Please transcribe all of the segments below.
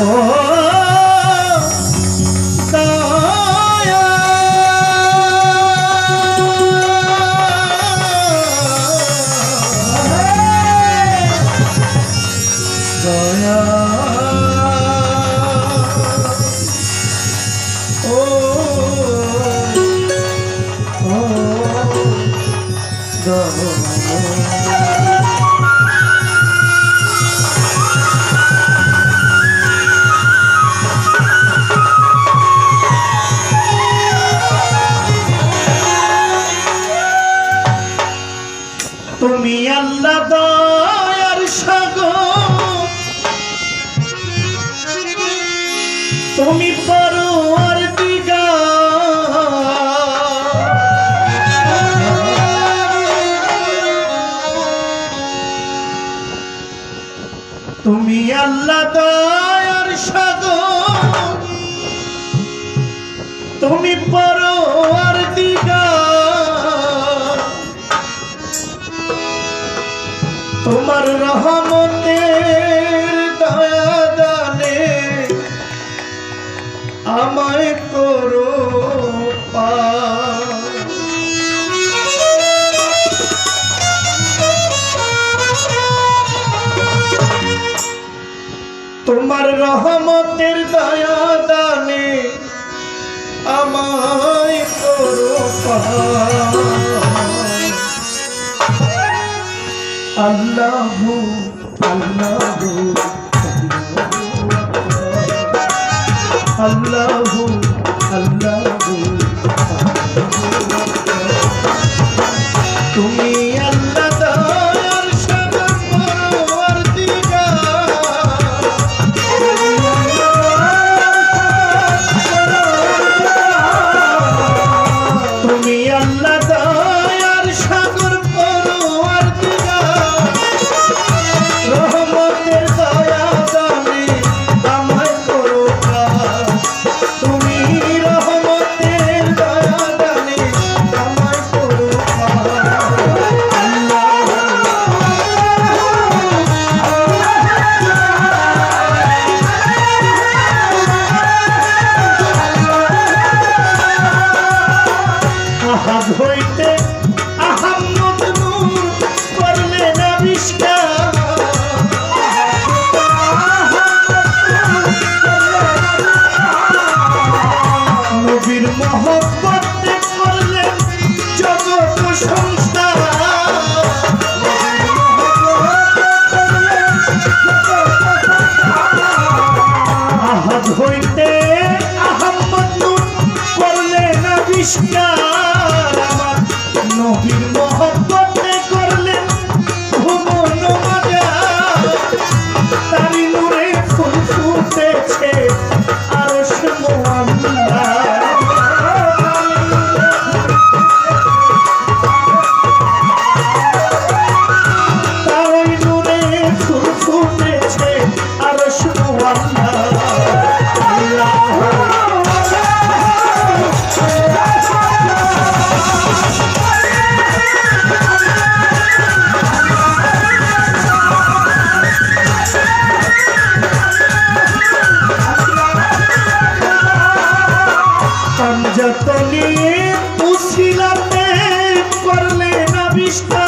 oh আল্লাহ দয়ার সাগর। তুমি পারো আর দিগা তুমি আল্লাহ দয়ার সাগর। তুমি পারো তোমার রহমতের দয়াদানে আমায় করো পা তোমার রহমতের দয়া দানে আমায় করো পাহাড় i love you Allah, Allah, Allah. Krishna. উশিলাতে করলেন আবিষ্কার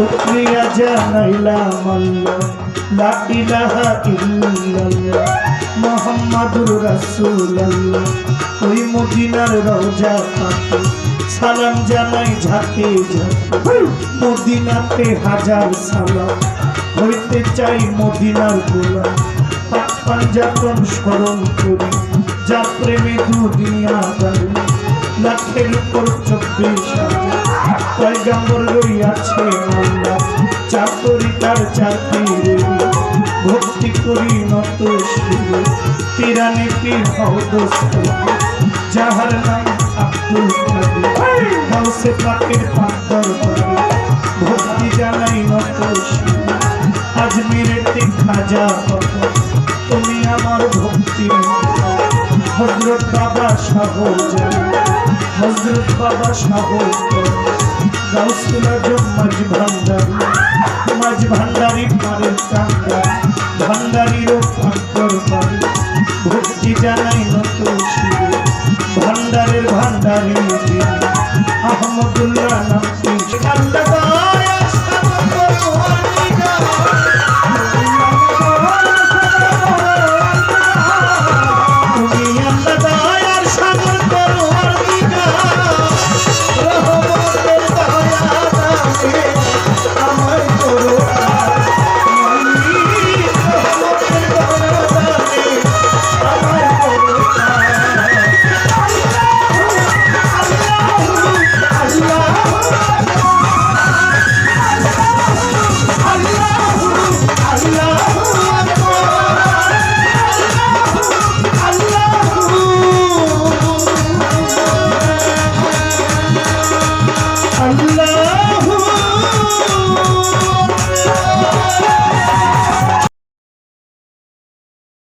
শুক্রিয়া জানাইলাম আল্লাহ, লা ইলাহা মুহাম্মাদুর রাসূলুল্লাহ। ওই মদিনার রওজা পাকে সালাম জানাই ঝাঁকে ঝাঁকে, মদিনাতে হাজার সালাম। হইতে চাই মদিনার গোলাম পাক পাঞ্জাতন স্মরণ করি, যা প্রেমে দুনিয়া দাঁড়ি লাখের উপর চব্বিশ পয়গাম্বর রইয়াছে আল্লাহ চাকরি তার চাকরি ভক্তি করি নত শিবে পিরানি পীর যাহার নাম আব্দুল কাদের। পাকের পাত্তর ভক্তি জানাই নত শিবে আজমিরেতে খাজা তুমি আমার ভক্তি হজরত বাবা শাহ হজরত বাবা শাহ গাউসুল আজম মাঝ ভান্ডারি মাঝ ভান্ডারি পারের টাঙ্গা ভান্ডারিরও ভাগ্যর ভক্তি জানাই নতুন ভান্ডারের ভান্ডারি আহমদুল্লাহ